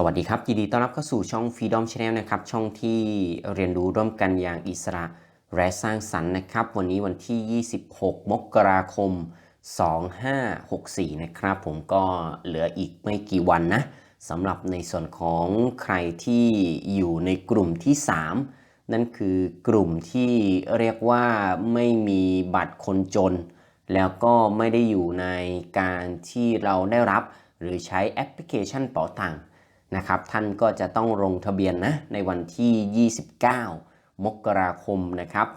สวัสดีครับ ยินดีต้อนรับเข้าสู่ช่อง Freedom Channel นะครับ ช่องที่เรียนรู้ร่วมกันอย่างอิสระและสร้างสรรค์นะครับ วันนี้วันที่ 26 มกราคม 2564 นะครับ ผมก็เหลืออีกไม่กี่วันนะสำหรับในส่วนของใครที่อยู่ในกลุ่มที่ 3 นั่นคือกลุ่มที่เรียกว่าไม่มีบัตรคนจน แล้วก็ไม่ได้อยู่ในการที่เราได้รับ หรือใช้แอปพลิเคชันเป๋าตังค์ นะครับท่านก็จะต้องลงทะเบียนนะในวันที่ 29 มกราคมนะครับ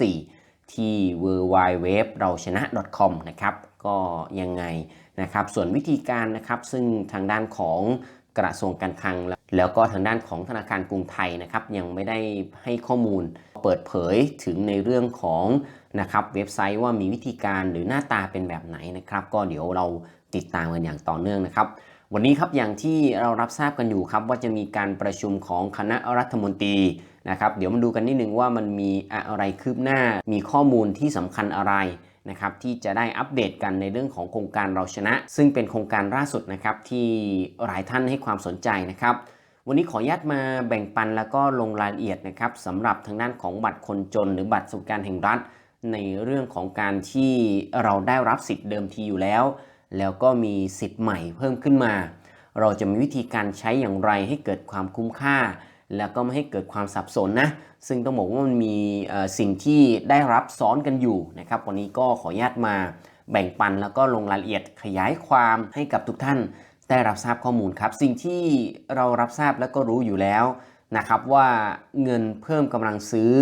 2564 ที่ w w w เราชนะ .com นะครับก็ยังไงนะครับส่วนวิธีการนะครับซึ่งทางด้านของกระทรวงการคลัง แล้วก็ทางด้านของธนาคารกรุงไทยนะครับยังไม่ได้ให้ข้อมูลเปิดเผยถึงในเรื่องของนะครับเว็บไซต์ว่ามีวิธีการหรือหน้าตาเป็นแบบไหนนะครับ ก็เดี๋ยวเราติดตามกันอย่างต่อเนื่องนะครับ วันนี้ครับอย่างที่เรารับทราบกันอยู่ครับว่าจะมีการประชุมของคณะรัฐมนตรีนะครับเดี๋ยวมาดูกันนิดนึงว่ามันมีอะไรคืบหน้ามีข้อมูลที่สำคัญอะไรนะครับที่จะได้อัปเดตกันในเรื่องของโครงการเราชนะ ซึ่งเป็นโครงการล่าสุดนะครับที่หลายท่านให้ความสนใจนะครับ วันนี้ขออนุญาตมาแบ่งปันแล้วก็ลงรายละเอียดนะครับสำหรับทางด้านของบัตรคนจน หรือบัตรสวัสดิการแห่งรัฐ ในเรื่องของการที่เราได้รับสิทธิ์เดิมทีอยู่แล้ว แล้วก็มีสิทธิ์ใหม่เพิ่มขึ้นมา เราจะมีวิธีการใช้อย่างไรให้เกิดความคุ้มค่า แล้วก็ไม่ให้เกิดความสับสนนะ ซึ่งต้องบอกว่ามันมีสิ่งที่ได้รับซ้อนกันอยู่นะครับ วันนี้ก็ขออนุญาตมาแบ่งปันแล้วก็ลงรายละเอียดขยายความให้กับทุกท่านได้รับทราบข้อมูลครับ สิ่งที่เรารับทราบแล้วก็รู้อยู่แล้ว นะครับว่าเงินเพิ่มกำลังซื้อ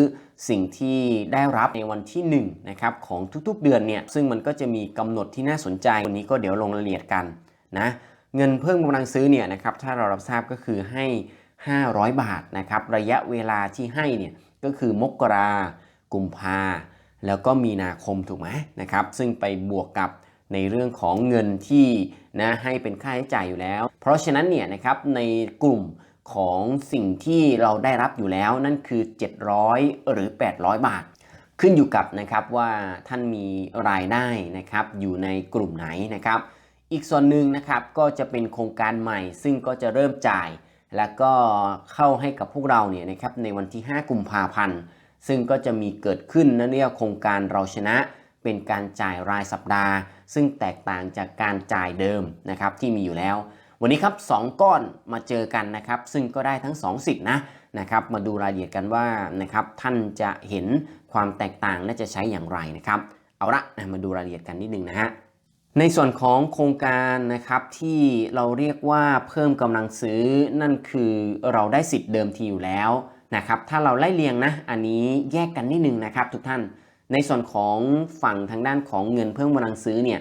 สิ่งที่ได้รับในวันที่1นะครับของทุกๆเดือนเนี่ยซึ่งมันก็จะมีกำหนดที่น่าสนใจวันนี้ก็เดี๋ยวลงรายละเอียดกันนะเงินเพิ่มกำลังซื้อเนี่ยนะครับถ้าเรารับทราบก็คือให้ 500 บาทนะครับระยะเวลาที่ให้เนี่ยก็คือมกรากุมภาแล้วก็มีนาคมถูกไหมนะครับซึ่งไปบวกกับในเรื่องของเงินที่นะให้เป็นค่าใช้จ่ายอยู่แล้ว เพราะฉะนั้นเนี่ยนะครับในกลุ่ม ของสิ่งที่เราได้รับอยู่แล้วนั่นคือ 700 หรือ 800 บาท ขึ้นอยู่กับนะครับว่าท่านมีรายได้นะครับอยู่ในกลุ่มไหนนะครับ อีกส่วนหนึ่งนะครับก็จะเป็นโครงการใหม่ ซึ่งก็จะเริ่มจ่าย แล้วก็เข้าให้กับพวกเราเนี่ยนะครับในวันที่ 5 กุมภาพันธ์ซึ่งก็จะมีเกิดขึ้นนั่นเรียกโครงการเราชนะ เป็นการจ่ายรายสัปดาห์ ซึ่งแตกต่างจากการจ่ายเดิมนะครับที่มีอยู่แล้ว วันนี้ครับ2ก้อนมาเจอกันนะครับ ซึ่งก็ได้ทั้ง 2 สิทธินะนะครับ มาดูรายละเอียดกันว่านะครับท่านจะเห็นความแตกต่างและจะใช้อย่างไรนะครับ เอาละนะมาดูรายละเอียดกันนิดนึงนะฮะในส่วนของโครงการนะครับที่เราเรียกว่าเพิ่มกำลังซื้อนั่นคือเราได้สิทธิ์เดิมทีอยู่แล้วนะครับถ้าเราไล่เรียงนะอันนี้แยกกันนิดนึงนะครับ ทุกท่านในส่วนของฝั่งทางด้านของเงินเพิ่มกำลังซื้อเนี่ย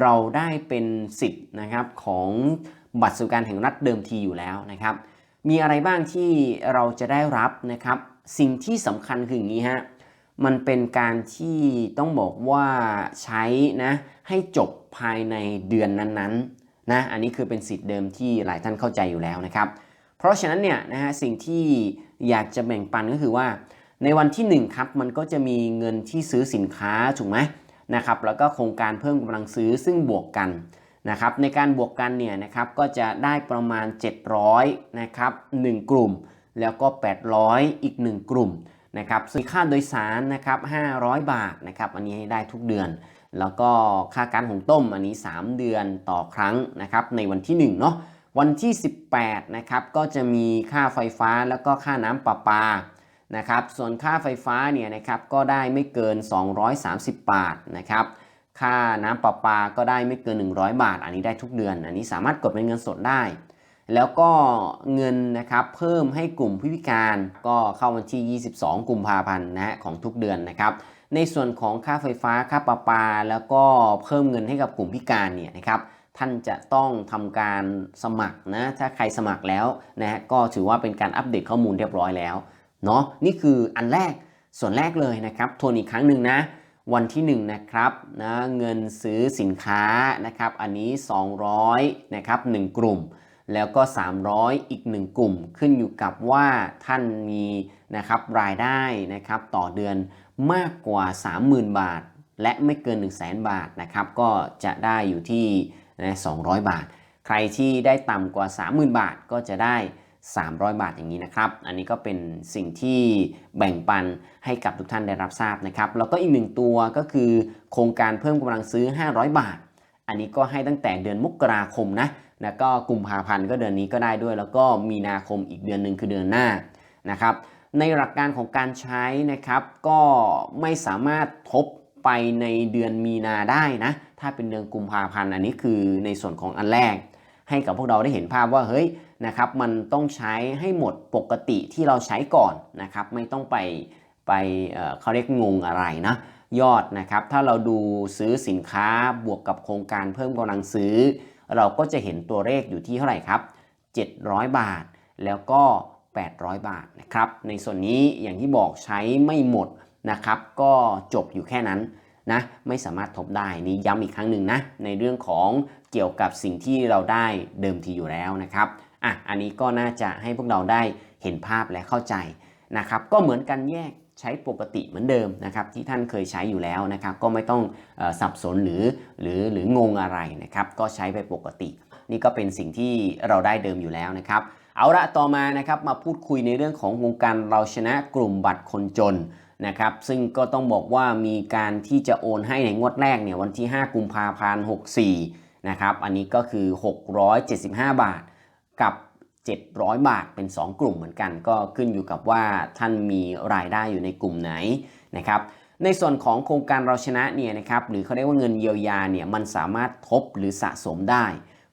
เราได้เป็นสิทธิ์นะครับของ บัตรสวัสดิการแห่งรัฐเดิมทีอยู่แล้วนะครับ มีอะไรบ้างที่เราจะได้รับนะครับ สิ่งที่สำคัญคืออย่างนี้ฮะมันเป็นการที่ต้องบอกว่าใช้นะให้จบภายในเดือนนั้นๆนะอันนี้คือเป็นสิทธิ์เดิมที่หลายท่านเข้าใจอยู่แล้วนะครับ เพราะฉะนั้นเนี่ยนะฮะสิ่งที่อยากจะแบ่งปันก็คือว่า ในวันที่ 1 ครับ มันก็จะมีเงินที่ซื้อสินค้าถูกไหมนะครับแล้วก็โครงการเพิ่มกำลังซื้อซึ่งบวกกัน นะครับในการบวกกันเนี่ยนะครับก็จะได้ประมาณ 700นะครับ1กลุ่ม แล้วก็ 800 อีก 1 กลุ่มนะครับส่วนค่าโดยสารนะครับ500 บาทนะครับอันนี้ให้ได้ทุกเดือน แล้วก็ค่าการหุงต้มอันนี้ 3 เดือนต่อครั้งนะครับในวันที่1เนาะวันที่ 18นะครับก็จะมีค่าไฟฟ้าแล้วก็ค่าน้ำประปานะครับส่วนค่าไฟฟ้าเนี่ยนะครับก็ได้ไม่เกิน 230 บาทนะครับ ค่าน้ำประปาก็ได้ไม่เกิน 100 บาท อันนี้ได้ทุกเดือน อันนี้สามารถกดเป็นเงินสดได้ แล้วก็เงินนะครับเพิ่มให้กลุ่มผู้พิการก็เข้าวันที่ 22 กุมภาพันธ์นะฮะของทุกเดือนนะครับในส่วนของค่าไฟฟ้าค่าประปา แล้วก็เพิ่มเงินให้กับกลุ่มพิการเนี่ยนะครับท่านจะต้องทำการสมัครนะถ้าใครสมัครแล้วนะฮะก็ถือว่าเป็นการอัปเดตข้อมูลเรียบร้อยแล้วเนาะนี่คืออันแรกส่วนแรกเลยนะครับทวนอีกครั้งหนึ่งนะ วันที่ 1 นะครับนะเงินซื้อสินค้านะครับอันนี้ 200นะครับ1กลุ่ม แล้วก็ 300 อีก 1 กลุ่ม ขึ้นอยู่กับว่าท่านมีนะครับรายได้นะครับต่อเดือนมากกว่า 30,000 บาท และไม่เกิน 1 0 0 0 0แบาทนะครับก็จะได้อยู่ที่นะ200 บาท ใครที่ได้ต่ำกว่า 30,000 บาทก็จะได้ 300 บาทอย่างนี้นะครับ อันนี้ก็เป็นสิ่งที่แบ่งปันให้กับทุกท่านได้รับทราบนะครับ แล้วก็อีกหนึ่งตัวก็คือโครงการเพิ่มกำลังซื้อ 500 บาท อันนี้ก็ให้ตั้งแต่เดือนมกราคมนะ แล้วก็กุมภาพันธ์ก็เดือนนี้ก็ได้ด้วย แล้วก็มีนาคมอีกเดือนหนึ่งคือเดือนหน้านะครับ ในหลักการของการใช้นะครับก็ไม่สามารถทบไปในเดือนมีนาได้นะ ถ้าเป็นเดือนกุมภาพันธ์ อันนี้คือในส่วนของอันแรก ให้กับพวกเราได้เห็นภาพว่าเฮ้ย นะครับมันต้องใช้ให้หมดปกติที่เราใช้ก่อนนะครับไม่ต้องไปไปเขาเรียกงงอะไรนะยอดนะครับถ้าเราดูซื้อสินค้าบวกกับโครงการเพิ่มกำลังซื้อ เราก็จะเห็นตัวเลขอยู่ที่เท่าไหร่ครับ 700 บาท แล้วก็ 800 บาทนะครับในส่วนนี้อย่างที่บอกใช้ไม่หมดนะครับก็จบอยู่แค่นั้นนะไม่สามารถทบได้นี่ย้ำอีกครั้งหนึ่งนะในเรื่องของเกี่ยวกับสิ่งที่เราได้เดิมทีอยู่แล้วนะครับ อะอันนี้ก็น่าจะให้พวกเราได้เห็นภาพและเข้าใจนะครับก็เหมือนกันแยกใช้ปกติเหมือนเดิมนะครับที่ท่านเคยใช้อยู่แล้วนะครับก็ไม่ต้องอสับสนหรือหรือหรืองงอะไรนะครับก็ใช้ไปปกติ นี่ก็เป็นสิ่งที่เราได้เดิมอยู่แล้วนะครับเอาละต่อมานะครับมาพูดคุยในเรื่องของวงการเราชนะกลุ่มบัตรคนจนนะครับซึ่งก็ต้องบอกว่ามีการที่จะโอนให้ในงวดแรกเนี่ยวันที่ 5 กุมภาพันธ์ 64นะครับอันนี้ก็คือ 675 บาท กับ 700 บาทเป็น 2 กลุ่มเหมือนกัน ก็ขึ้นอยู่กับว่าท่านมีรายได้อยู่ในกลุ่มไหนนะครับในส่วนของโครงการเราชนะเนี่ยนะครับหรือเขาเรียกว่าเงินเยียวยาเนี่ยมันสามารถทบหรือสะสมได้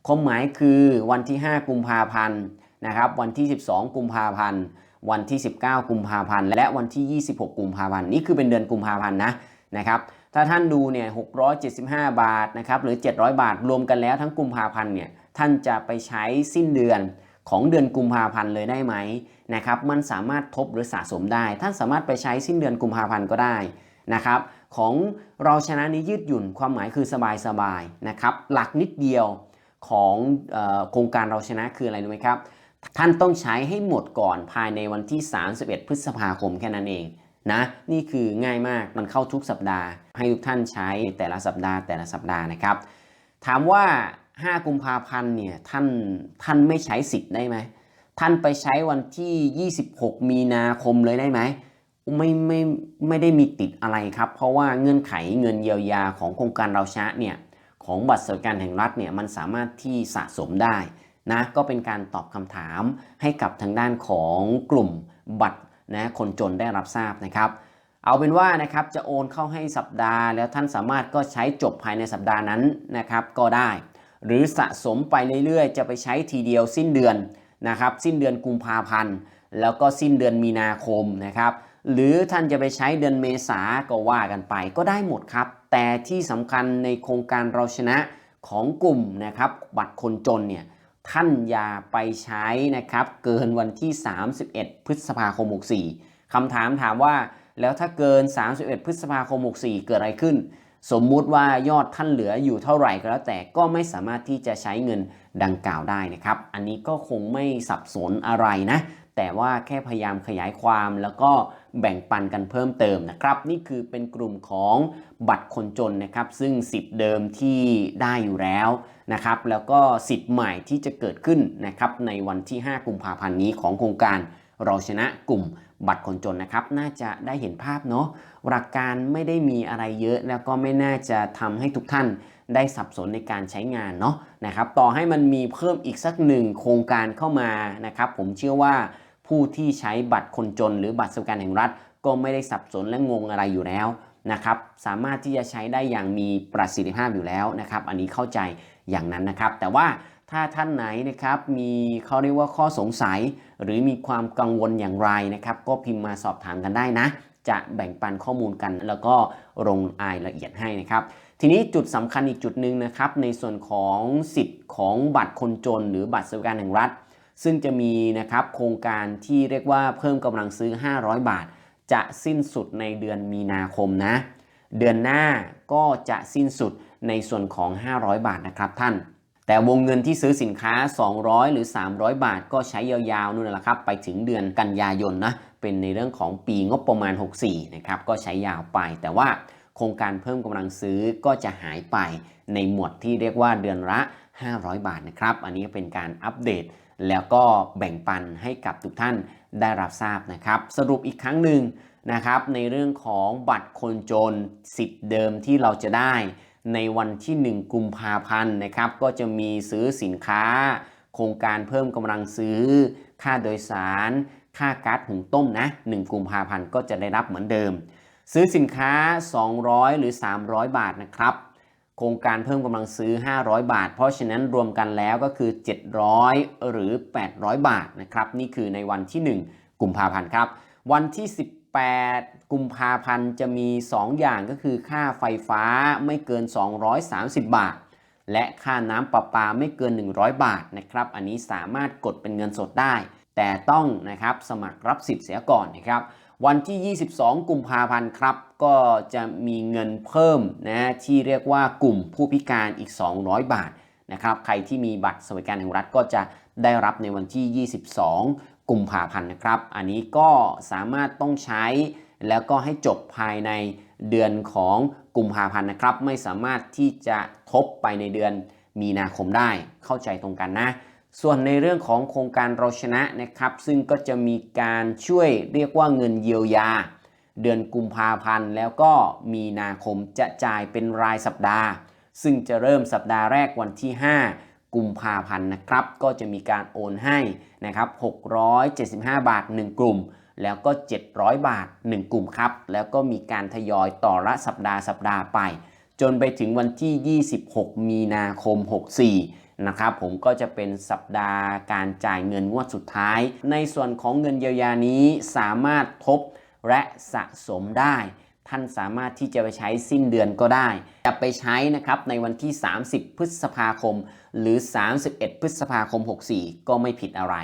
ความหมายคือวันที่ 5 กุมภาพันธ์นะครับวันที่ 12 กุมภาพันธ์ วันที่ 19 กุมภาพันธ์ และวันที่ 26 กุมภาพันธ์ นี่คือเป็นเดือนกุมภาพันธ์นะนะครับ ถ้าท่านดูเนี่ย675 บาทนะครับหรือ 700 บาทรวมกันแล้วทั้งกุมภาพันธ์เนี่ยท่านจะไปใช้สิ้นเดือนของเดือนกุมภาพันธ์เลยได้ไหมนะครับมันสามารถทบหรือสะสมได้ ท่านสามารถไปใช้สิ้นเดือนกุมภาพันธ์ก็ได้นะครับของเราชนะนี้ยืดหยุ่นความหมายคือสบายๆนะครับหลักนิดเดียวของออโครงการเราชนะคืออะไรรู้ไหมครับ ท่านต้องใช้ให้หมดก่อนภายในวันที่ 31 พฤษภาคมแค่นั้นเอง นะนี่คือง่ายมากมันเข้าทุกสัปดาห์ ให้ทุกท่านใช้แต่ละสัปดาห์แต่ละสัปดาห์นะครับ ถามว่า 5 กุมภาพันธ์เนี่ยท่านท่านไม่ใช้สิทธิ์ได้ไหมท่านไปใช้วันที่ 26 มีนาคมเลยได้ไหมไม่ไม่ไม่ได้มีติดอะไรครับ เพราะว่าเงื่อนไขเงินเยียวยาของโครงการเราชนะเนี่ยของบัตรสวัสดิการแห่งรัฐเนี่ยมันสามารถที่สะสมได้นะก็เป็นการตอบคำถามให้กับทางด้านของกลุ่มบัตร นะคนจนได้รับทราบนะครับเอาเป็นว่านะครับจะโอนเข้าให้สัปดาห์ แล้วท่านสามารถก็ใช้จบภายในสัปดาห์นั้นนะครับก็ได้ หรือสะสมไปเรื่อยๆ จะไปใช้ทีเดียวสิ้นเดือนนะครับสิ้นเดือนกุมภาพันธ์ แล้วก็สิ้นเดือนมีนาคมนะครับหรือท่านจะไปใช้เดือนเมษาก็ว่ากันไปก็ได้หมดครับ แต่ที่สำคัญในโครงการเราชนะของกลุ่มนะครับบัตรคนจนเนี่ย ท่านอย่าไปใช้นะครับ เกินวันที่ 31 พฤษภาคม 64 คำถามถามว่าแล้วถ้าเกิน 31 พฤษภาคม 64 เกิดอะไรขึ้น สมมุติว่ายอดท่านเหลืออยู่เท่าไหร่ก็แล้วแต่ก็ไม่สามารถที่จะใช้เงินดังกล่าวได้นะครับ อันนี้ก็คงไม่สับสนอะไรนะ แต่ว่าแค่พยายามขยายความแล้วก็แบ่งปันกันเพิ่มเติมนะครับ นี่คือเป็นกลุ่มของบัตรคนจนนะครับ ซึ่งสิทธิ์เดิมที่ได้อยู่แล้วนะครับ แล้วก็สิทธิ์ใหม่ที่จะเกิดขึ้นนะครับในวันที่ 5 กุมภาพันธ์นี้ของโครงการเราชนะกลุ่มบัตรคนจนนะครับ น่าจะได้เห็นภาพเนาะหลักการไม่ได้มีอะไรเยอะ แล้วก็ไม่น่าจะทำให้ทุกท่านได้สับสนในการใช้งานเนาะนะครับ ต่อให้มันมีเพิ่มอีกสักหนึ่งโครงการเข้ามานะครับ ผมเชื่อว่า ผู้ที่ใช้บัตรคนจน หรือบัตรสวัสดิการแห่งรัฐ ก็ไม่ได้สับสนและงงอะไรอยู่แล้วนะครับสามารถที่จะใช้ได้อย่างมีประสิทธิภาพอยู่แล้วนะครับ อันนี้เข้าใจอย่างนั้นนะครับ แต่ว่าถ้าท่านไหนนะครับมีเขาเรียกว่าข้อสงสัย หรือมีความกังวลอย่างไรนะครับ ก็พิมพ์มาสอบถามกันได้นะ จะแบ่งปันข้อมูลกัน แล้วก็ลงรายละเอียดให้นะครับ ทีนี้จุดสำคัญอีกจุดหนึ่งนะครับ ในส่วนของสิทธิ์ของบัตรคนจน หรือบัตรสวัสดิการแห่งรัฐ ซึ่งจะมีนะครับโครงการที่เรียกว่าเพิ่มกำลังซื้อ 500 บาท จะสิ้นสุดในเดือนมีนาคมนะ เดือนหน้าก็จะสิ้นสุดในส่วนของ 500 บาทนะครับท่าน แต่วงเงินที่ซื้อสินค้า 200 หรือ 300 บาท ก็ใช้ยาวๆนู่นแหละครับไปถึงเดือนกันยายนนะเป็นในเรื่องของปีงบประมาณ 64 นะครับก็ใช้ยาวไป แต่ว่าโครงการเพิ่มกำลังซื้อก็จะหายไปในหมวดที่เรียกว่าเดือนละ 500 บาทนะครับ อันนี้เป็นการอัปเดต แล้วก็แบ่งปันให้กับทุกท่านได้รับทราบนะครับ สรุปอีกครั้งหนึ่งนะครับ ในเรื่องของบัตรคนจนสิทธิ์เดิมที่เราจะได้ในวันที่ 1 กุมภาพันธ์นะครับ ก็จะมีซื้อสินค้า โครงการเพิ่มกำลังซื้อ ค่าโดยสาร ค่าก๊าซหุงต้มนะ1กุมภาพันธ์ก็จะได้รับเหมือนเดิม ซื้อสินค้า 200 หรือ 300 บาทนะครับ โครงการเพิ่มกำลังซื้อ 500 บาท เพราะฉะนั้นรวมกันแล้วก็คือ 700 หรือ 800 บาทนะครับนี่คือในวันที่ 1 กุมภาพันธ์ครับ วันที่ 18 กุมภาพันธ์จะมี 2 อย่างก็คือค่าไฟฟ้าไม่เกิน 230 บาท และค่าน้ำประปาไม่เกิน 100 บาทนะครับอันนี้สามารถกดเป็นเงินสดได้ แต่ต้องนะครับสมัครรับสิทธิ์เสียก่อนนะครับ วันที่ 22 กุมภาพันธ์ครับ ก็จะมีเงินเพิ่มนะที่เรียกว่ากลุ่มผู้พิการอีก 200 บาทนะครับใครที่มีบัตรสวัสดิการแห่งรัฐก็จะได้รับในวันที่ 22 กุมภาพันธ์นะครับ อันนี้ก็สามารถต้องใช้แล้วก็ให้จบภายในเดือนของกุมภาพันธ์นะครับ ไม่สามารถที่จะทบไปในเดือนมีนาคมได้เข้าใจตรงกันนะ ส่วนในเรื่องของโครงการเราชนะนะครับ ซึ่งก็จะมีการช่วยเรียกว่าเงินเยียวยา เดือนกุมภาพันธ์แล้วก็มีนาคมจะจ่ายเป็นรายสัปดาห์ ซึ่งจะเริ่มสัปดาห์แรกวันที่ 5 กุมภาพันธ์นะครับ ก็จะมีการโอนให้นะครับ675 บาท 1 กลุ่ม แล้วก็ 700 บาท 1 กลุ่มครับ แล้วก็มีการทยอยต่อละสัปดาห์สัปดาห์ไป จนไปถึงวันที่ 26 มีนาคม 64 นะครับผมก็จะเป็นสัปดาห์การจ่ายเงินงวดสุดท้าย ในส่วนของเงินเยียวยานี้สามารถทบและสะสมได้ ท่านสามารถที่จะไปใช้สิ้นเดือนก็ได้ จะไปใช้นะครับในวันที่ 30 พฤษภาคม หรือ 31 พฤษภาคม 64 ก็ไม่ผิดอะไร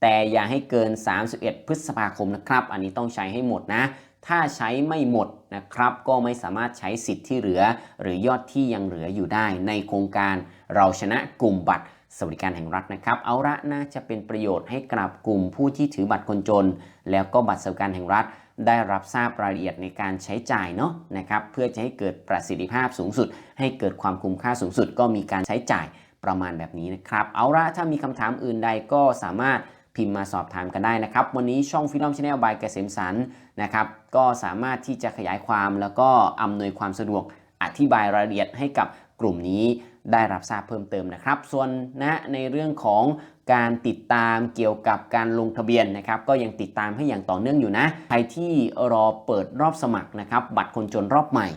แต่อย่าให้เกิน 31 พฤษภาคมนะครับ อันนี้ต้องใช้ให้หมดนะ ถ้าใช้ไม่หมด นะครับก็ไม่สามารถใช้สิทธิ์ที่เหลือ หรือยอดที่ยังเหลืออยู่ได้ ในโครงการเราชนะกลุ่มบัตรสวัสดิการแห่งรัฐนะครับ เอาละน่าจะเป็นประโยชน์ให้กับกลุ่มผู้ที่ถือบัตรคนจน แล้วก็บัตรสวัสดิการแห่งรัฐ ได้รับทราบรายละเอียดในการใช้จ่ายเนาะนะครับเพื่อจะให้เกิดประสิทธิภาพสูงสุด ให้เกิดความคุ้มค่าสูงสุด ก็มีการใช้จ่ายประมาณแบบนี้นะครับ เอาละถ้ามีคำถามอื่นใดก็สามารถ พิมพ์มาสอบถามกันได้นะครับ วันนี้ช่องฟิลอมชาแนลบายเกษมสันนะครับก็สามารถที่จะขยายความแล้วก็อำนวยความสะดวกอธิบายรายละเอียดให้กับกลุ่มนี้ได้รับทราบเพิ่มเติมนะครับ ส่วนนะในเรื่องของการติดตามเกี่ยวกับการลงทะเบียนนะครับ ก็ยังติดตามให้อย่างต่อเนื่องอยู่นะ ใครที่รอเปิดรอบสมัครนะครับ บัตรคนจนรอบใหม่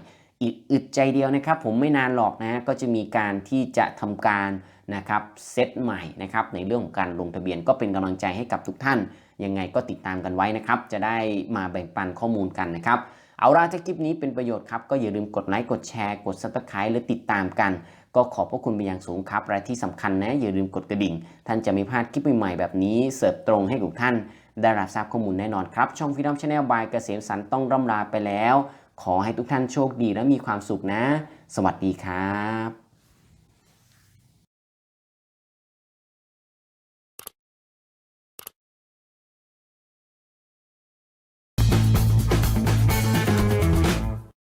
อีกอึดใจเดียวนะครับ ผมไม่นานหรอกนะ ก็จะมีการที่จะทำการ นะครับเซตใหม่นะครับในเรื่องของการลงทะเบียนก็เป็นกำลังใจให้กับทุกท่าน ยังไงก็ติดตามกันไว้นะครับ จะได้มาแบ่งปันข้อมูลกันนะครับ เอาล่ะถ้าคลิปนี้เป็นประโยชน์ครับ ก็อย่าลืมกดไลค์กดแชร์กด subscribe หรือติดตามกัน ก็ขอบพระคุณเป็นอย่างสูงครับ และที่สำคัญนะอย่าลืมกดกระดิ่ง ท่านจะไม่พลาดคลิปใหม่ๆแบบนี้เสิร์ฟตรงให้กับท่าน ได้รับทราบข้อมูลแน่นอนครับช่องฟิดอมชาแนลบายเกษมสันต้องร่ำลาไปแล้ว ขอให้ทุกท่านโชคดีและมีความสุขนะ สวัสดีครับ